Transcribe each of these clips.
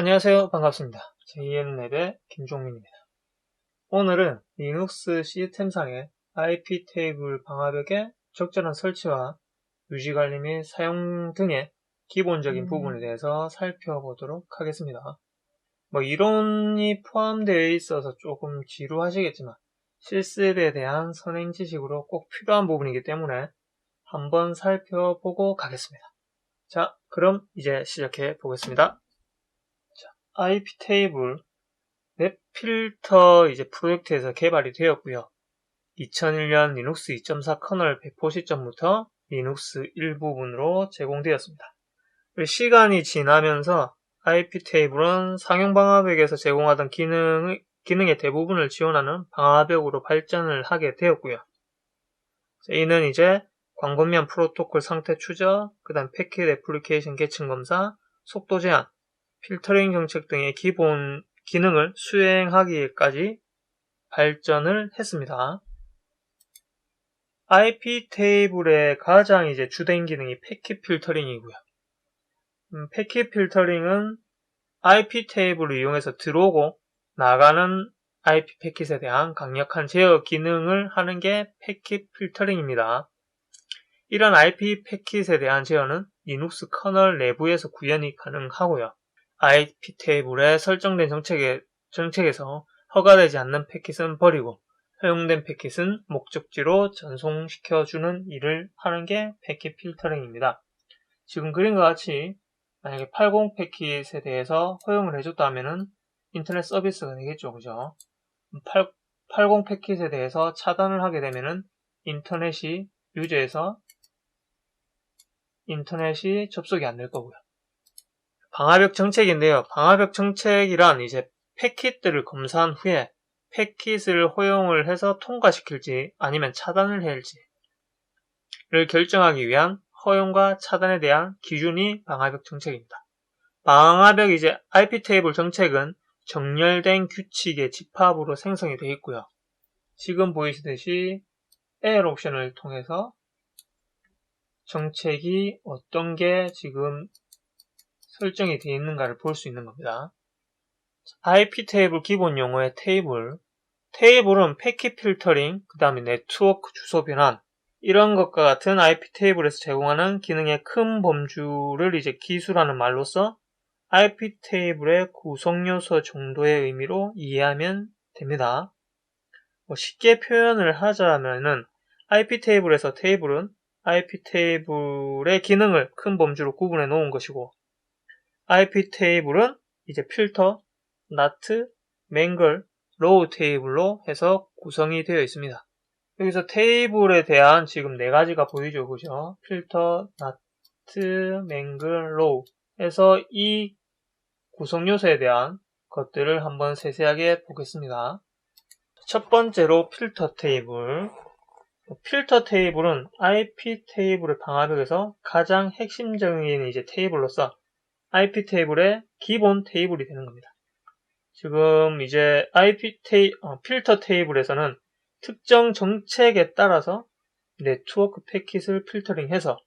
안녕하세요. 반갑습니다. JN랩의 김종민입니다. 오늘은 리눅스 시스템상의 IP 테이블 방화벽의 적절한 설치와 유지 관리 및 사용 등의 기본적인 음. 부분에 대해서 살펴보도록 하겠습니다. 뭐 이론이 포함되어 있어서 조금 지루하시겠지만 실습에 대한 선행 지식으로 꼭 필요한 부분이기 때문에 한번 살펴보고 가겠습니다. 자, 그럼 이제 시작해 보겠습니다. IP 테이블 웹 필터 이제 프로젝트에서 개발이 되었고요. 2001년 리눅스 2.4 커널 배포 시점부터 리눅스 일부분으로 제공되었습니다. 시간이 지나면서 IP 테이블은 상용 방화벽에서 제공하던 기능, 기능의 대부분을 지원하는 방화벽으로 발전을 하게 되었고요. 자, 이는 이제 광범위한 프로토콜 상태 추적, 그 다음 패킷 애플리케이션 계층 검사, 속도 제한, 필터링 정책 등의 기본 기능을 수행하기까지 발전을 했습니다. IP 테이블의 가장 이제 주된 기능이 패킷 필터링이고요. 음, 패킷 필터링은 IP 테이블을 이용해서 들어오고 나가는 IP 패킷에 대한 강력한 제어 기능을 하는 게 패킷 필터링입니다. 이런 IP 패킷에 대한 제어는 리눅스 커널 내부에서 구현이 가능하고요. IP 테이블에 설정된 정책에, 정책에서 허가되지 않는 패킷은 버리고 허용된 패킷은 목적지로 전송시켜주는 일을 하는 게 패킷 필터링입니다. 지금 그림과 같이 만약에 80 패킷에 대해서 허용을 해줬다면은 인터넷 서비스가 되겠죠, 그죠? 8, 80 패킷에 대해서 차단을 하게 되면은 인터넷이 유저에서 인터넷이 접속이 안 될 거고요. 방화벽 정책인데요. 방화벽 정책이란 이제 패킷들을 검사한 후에 패킷을 허용을 해서 통과시킬지 아니면 차단을 할지를 결정하기 위한 허용과 차단에 대한 기준이 방화벽 정책입니다. 방화벽 이제 IP 테이블 정책은 정렬된 규칙의 집합으로 생성이 되어 있고요. 지금 보이시듯이 L 옵션을 통해서 정책이 어떤 게 지금 설정이 되어 있는가를 볼 수 있는 겁니다. IP 테이블 기본 용어의 테이블. 테이블은 패킷 필터링, 그 다음에 네트워크 주소 변환, 이런 것과 같은 IP 테이블에서 제공하는 기능의 큰 범주를 이제 기술하는 말로써 IP 테이블의 구성 요소 정도의 의미로 이해하면 됩니다. 뭐 쉽게 표현을 하자면은 IP 테이블에서 테이블은 IP 테이블의 기능을 큰 범주로 구분해 놓은 것이고 IP 테이블은 이제 필터, 나트, 맹글, 로우 테이블로 해서 구성이 되어 있습니다. 여기서 테이블에 대한 지금 네 가지가 보이죠, 그죠? 필터, 나트, 맹글, 로우 해서 이 구성 요소에 대한 것들을 한번 세세하게 보겠습니다. 첫 번째로 필터 테이블. 필터 테이블은 IP 테이블의 방화벽에서 가장 핵심적인 이제 테이블로서 IP 테이블의 기본 테이블이 되는 겁니다. 지금 이제 IP 테이, 어, 필터 테이블에서는 특정 정책에 따라서 네트워크 패킷을 필터링해서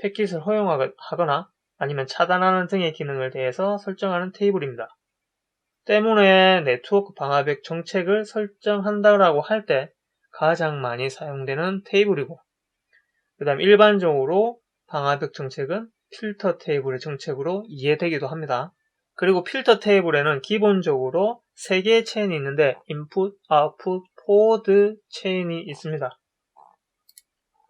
패킷을 허용하거나 아니면 차단하는 등의 기능을 대해서 설정하는 테이블입니다. 때문에 네트워크 방화벽 정책을 설정한다라고 할 때 가장 많이 사용되는 테이블이고 그 다음 일반적으로 방화벽 정책은 필터 테이블의 정책으로 이해되기도 합니다. 그리고 필터 테이블에는 기본적으로 3개의 체인이 있는데 인풋, 아웃풋, 포드 체인이 있습니다.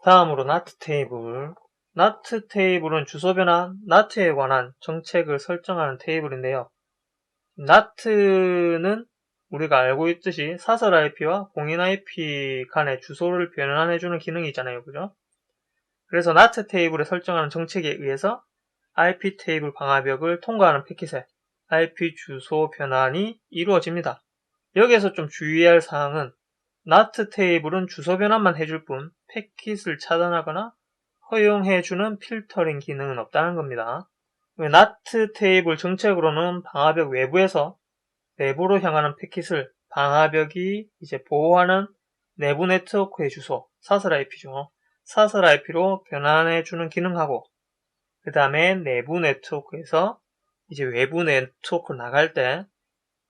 다음으로 나트 테이블. 나트 테이블은 주소 변환, 나트에 관한 정책을 설정하는 테이블인데요. 나트는 우리가 알고 있듯이 사설 IP와 공인 IP 간의 주소를 변환해주는 기능이 있잖아요. 그죠? 그래서 나트 테이블에 설정하는 정책에 의해서 IP 테이블 방화벽을 통과하는 패킷에 IP 주소 변환이 이루어집니다. 여기에서 좀 주의할 사항은 나트 테이블은 주소 변환만 해줄 뿐 패킷을 차단하거나 허용해주는 필터링 기능은 없다는 겁니다. 나트 테이블 정책으로는 방화벽 외부에서 내부로 향하는 패킷을 방화벽이 이제 보호하는 내부 네트워크의 주소, 사설 IP죠. 사설 IP로 변환해주는 기능하고 그 다음에 내부 네트워크에서 이제 외부 네트워크 나갈 때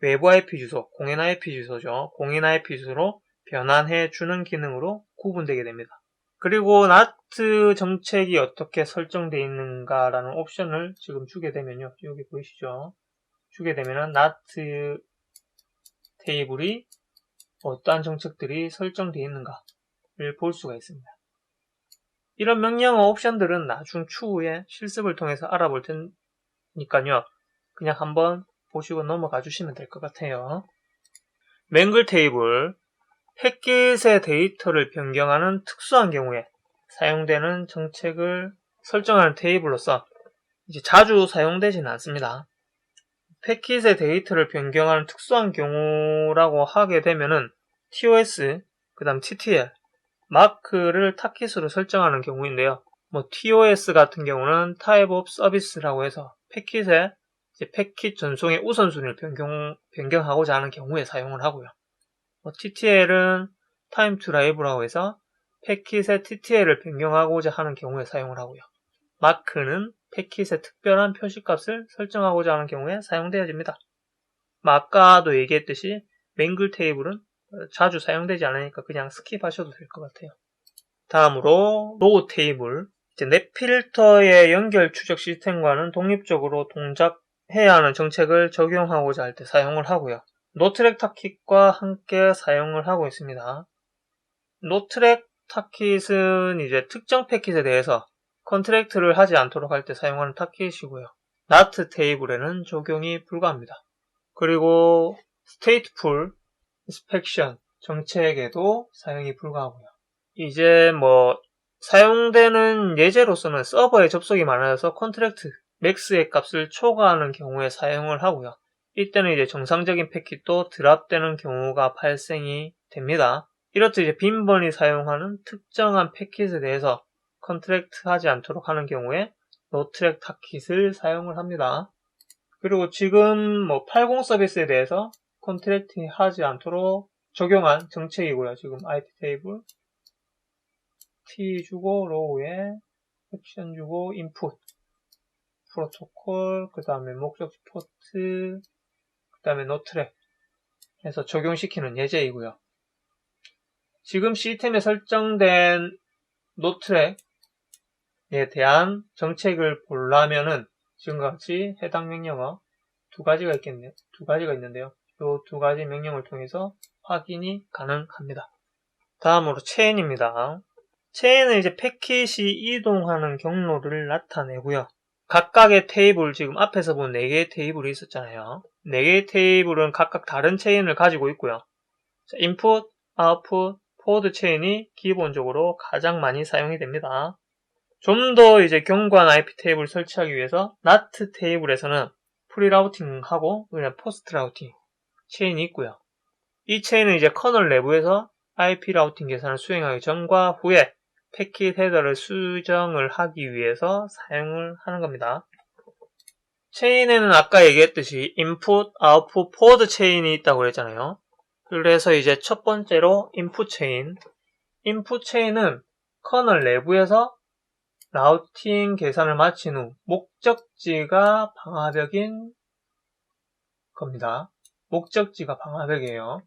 외부 IP 주소, 공인 IP 주소죠. 공인 IP 주소로 변환해 주는 기능으로 구분되게 됩니다. 그리고 NAT 정책이 어떻게 설정되어 있는가라는 옵션을 지금 주게 되면요. 여기 보이시죠? 주게 되면은 NAT 테이블이 어떠한 정책들이 설정되어 있는가를 볼 수가 있습니다. 이런 명령어 옵션들은 나중 추후에 실습을 통해서 알아볼 테니까요. 그냥 한번 보시고 넘어가 주시면 될 것 같아요. 맹글 테이블, 패킷의 데이터를 변경하는 특수한 경우에 사용되는 정책을 설정하는 테이블로서 이제 자주 사용되지는 않습니다. 패킷의 데이터를 변경하는 특수한 경우라고 하게 되면은 TOS, 그 다음 TTL, 마크를 타깃으로 설정하는 경우인데요. 뭐 TOS 같은 경우는 Type of Service라고 해서 이제 패킷 전송의 우선순위를 변경, 변경하고자 하는 경우에 사용을 하고요. 뭐 TTL은 Time to Live라고 해서 패킷의 TTL을 변경하고자 하는 경우에 사용을 하고요. 마크는 패킷의 특별한 표시값을 설정하고자 하는 경우에 사용되어집니다. 뭐 아까도 얘기했듯이 맹글 테이블은 자주 사용되지 않으니까 그냥 스킵하셔도 될 것 같아요. 다음으로 로우 테이블 이제 넷 필터의 연결 추적 시스템과는 독립적으로 동작해야 하는 정책을 적용하고자 할 때 사용을 하고요. 노트랙 타킷과 함께 사용을 하고 있습니다. 노트랙 타킷은 이제 특정 패킷에 대해서 컨트랙트를 하지 않도록 할 때 사용하는 타킷이고요. 나트 테이블에는 적용이 불가합니다. 그리고 스테이트풀 인 스펙션 정책에도 사용이 불가하고요. 이제 뭐 사용되는 예제로서는 서버에 접속이 많아서 컨트랙트 맥스의 값을 초과하는 경우에 사용을 하고요. 이때는 이제 정상적인 패킷도 드랍되는 경우가 발생이 됩니다. 이렇듯 이제 빈번히 사용하는 특정한 패킷에 대해서 컨트랙트 하지 않도록 하는 경우에 노트랙 타킷을 사용을 합니다. 그리고 지금 뭐 80 서비스에 대해서 컨트랙트 하지 않도록 적용한 정책이고요. 지금 IP 테이블 T 주고 로우에 액션 주고 인풋 프로토콜 그 다음에 목적지 포트 그 다음에 노트랙 해서 적용시키는 예제이고요. 지금 시스템에 설정된 노트랙에 대한 정책을 보려면은 지금과 같이 해당 명령어 두 가지가 있겠네요. 두 가지가 있는데요. 이 두 가지 명령을 통해서 확인이 가능합니다. 다음으로 체인입니다. 체인은 이제 패킷이 이동하는 경로를 나타내고요. 각각의 테이블, 지금 앞에서 본 4개의 테이블이 있었잖아요. 4개의 테이블은 각각 다른 체인을 가지고 있고요. 인풋, 아웃풋, 포드 체인이 기본적으로 가장 많이 사용이 됩니다. 좀 더 이제 경관 IP 테이블 설치하기 위해서 NAT 테이블에서는 프리 라우팅하고 그냥 포스트 라우팅 체인이 있고요. 이 체인은 이제 커널 내부에서 IP 라우팅 계산을 수행하기 전과 후에 패킷 헤더를 수정을 하기 위해서 사용을 하는 겁니다. 체인에는 아까 얘기했듯이 인풋, 아웃풋, 포드 체인이 있다고 그랬잖아요. 그래서 이제 첫 번째로 인풋 체인. 인풋 체인은 커널 내부에서 라우팅 계산을 마친 후 목적지가 방화벽인 겁니다. 목적지가 방화벽이에요.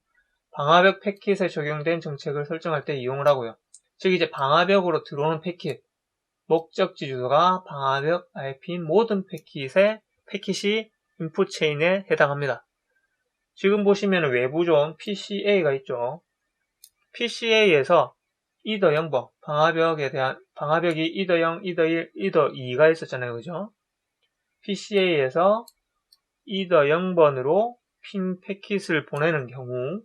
방화벽 패킷에 적용된 정책을 설정할 때 이용을 하고요. 즉 이제 방화벽으로 들어오는 패킷, 목적지 주소가 방화벽 IP인 모든 패킷의 패킷이 인풋 체인에 해당합니다. 지금 보시면 외부존 PCA가 있죠. PCA에서 이더 0번, 방화벽에 대한, 방화벽이 이더 0, 이더 1, 이더 2가 있었잖아요. 그죠? PCA에서 이더 0번으로 핀 패킷을 보내는 경우,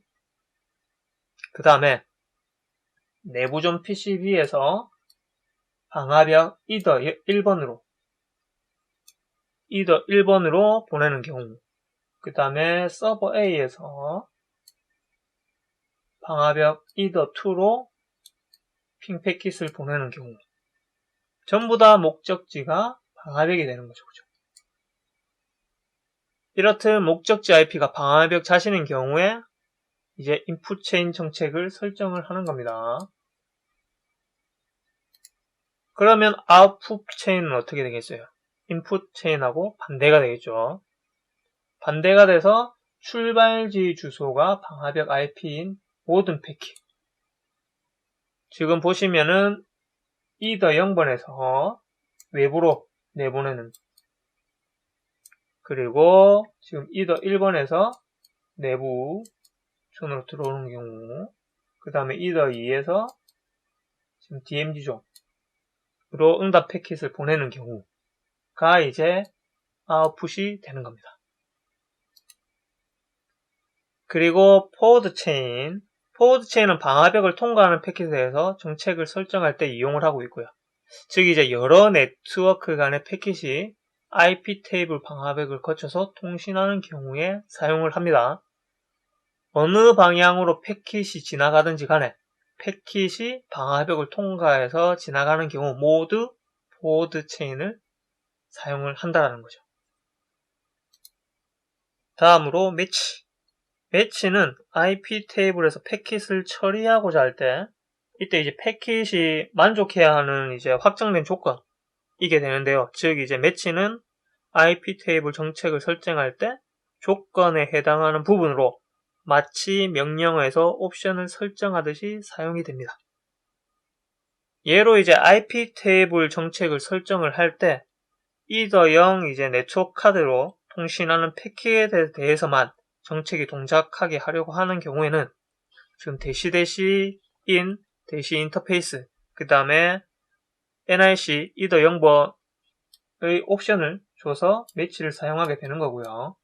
그 다음에 내부존 PCB에서 방화벽 이더 1번으로, 이더 1번으로 보내는 경우, 그 다음에 서버 A에서 방화벽 이더 2로 핑 패킷을 보내는 경우 전부 다 목적지가 방화벽이 되는 거죠. 그죠? 이렇듯 목적지 IP가 방화벽 자신인 경우에 이제 인풋 체인 정책을 설정을 하는 겁니다. 그러면 아웃풋 체인은 어떻게 되겠어요? 인풋 체인하고 반대가 되겠죠. 반대가 돼서 출발지 주소가 방화벽 IP인 모든 패킷. 지금 보시면은 이더 0번에서 외부로 내보내는 그리고 지금 이더 1번에서 내부 전으로 들어오는 경우 그 다음에 이더 2에서 지금 DMG 쪽으로 응답 패킷을 보내는 경우가 이제 아웃풋이 되는 겁니다. 그리고 포워드 체인 포워드 체인은 방화벽을 통과하는 패킷에 대해서 정책을 설정할 때 이용을 하고 있고요. 즉 이제 여러 네트워크 간의 패킷이 IP 테이블 방화벽을 거쳐서 통신하는 경우에 사용을 합니다. 어느 방향으로 패킷이 지나가든지 간에 패킷이 방화벽을 통과해서 지나가는 경우 모두 포워드 체인을 사용을 한다는 거죠. 다음으로 매치. 매치는 IP 테이블에서 패킷을 처리하고자 할 때 이때 이제 패킷이 만족해야 하는 이제 확정된 조건 이게 되는데요. 즉 이제 매치는 IP 테이블 정책을 설정할 때 조건에 해당하는 부분으로 마치 명령어에서 옵션을 설정하듯이 사용이 됩니다. 예로 이제 IP 테이블 정책을 설정을 할 때 이더 0 이제 네트워크 카드로 통신하는 패킷에 대해서만 정책이 동작하게 하려고 하는 경우에는 지금 대시 대시 인 대시 인터페이스 그 다음에 NIC 이더 0번의 옵션을 줘서 매치를 사용하게 되는 거고요.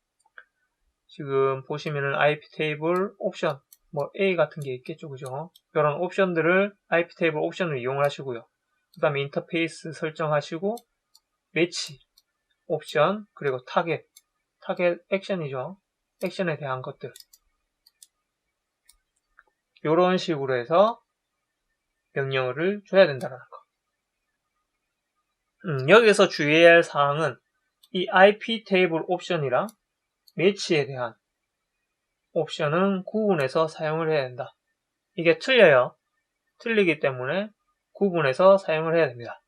지금 보시면은 IP 테이블 옵션 뭐 A 같은 게 있겠죠 그죠? 이런 옵션들을 IP 테이블 옵션을 이용을 하시고요. 그 다음에 인터페이스 설정하시고 매치 옵션 그리고 타겟 타겟 액션이죠. 액션에 대한 것들. 이런 식으로 해서 명령어를 줘야 된다는 거 음, 여기서 주의해야 할 사항은 이 IP 테이블 옵션이랑 매치에 대한 옵션은 구분해서 사용을 해야 된다. 이게 틀려요. 틀리기 때문에 구분해서 사용을 해야 됩니다.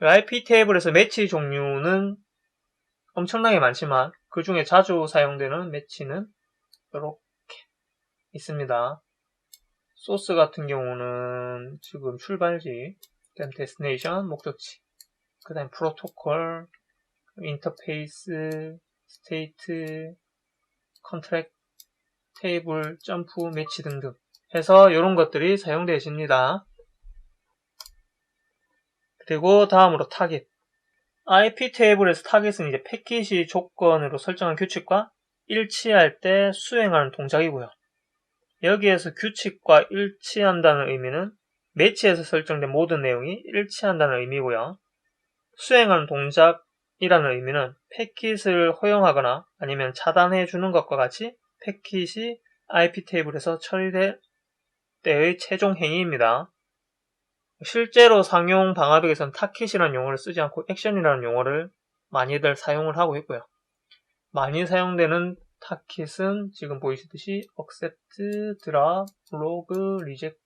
IP 테이블에서 매치 종류는 엄청나게 많지만 그 중에 자주 사용되는 매치는 이렇게 있습니다. 소스 같은 경우는 지금 출발지, 그다음 데스티네이션, 목적지, 그다음 프로토콜, 인터페이스, 스테이트, 컨트랙, 테이블, 점프, 매치 등등 해서 이런 것들이 사용되어집니다. 그리고 다음으로 타겟. IP 테이블에서 타겟은 이제 패킷이 조건으로 설정한 규칙과 일치할 때 수행하는 동작이고요. 여기에서 규칙과 일치한다는 의미는 매치에서 설정된 모든 내용이 일치한다는 의미고요. 수행하는 동작 이라는 의미는 패킷을 허용하거나 아니면 차단해 주는 것과 같이 패킷이 IP 테이블에서 처리될 때의 최종 행위입니다. 실제로 상용 방화벽에서는 타킷이라는 용어를 쓰지 않고 액션이라는 용어를 많이들 사용을 하고 있고요. 많이 사용되는 타킷은 지금 보이시듯이 accept, drop, log, reject,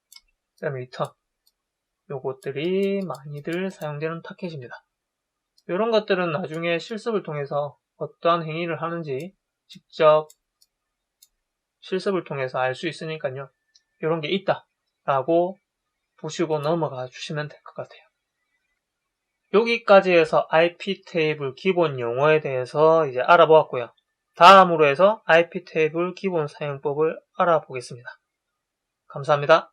return 요것들이 많이들 사용되는 타켓입니다. 이런 것들은 나중에 실습을 통해서 어떠한 행위를 하는지 직접 실습을 통해서 알 수 있으니까요. 이런 게 있다 라고 보시고 넘어가 주시면 될 것 같아요. 여기까지 해서 IP 테이블 기본 용어에 대해서 이제 알아보았고요. 다음으로 해서 IP 테이블 기본 사용법을 알아보겠습니다. 감사합니다.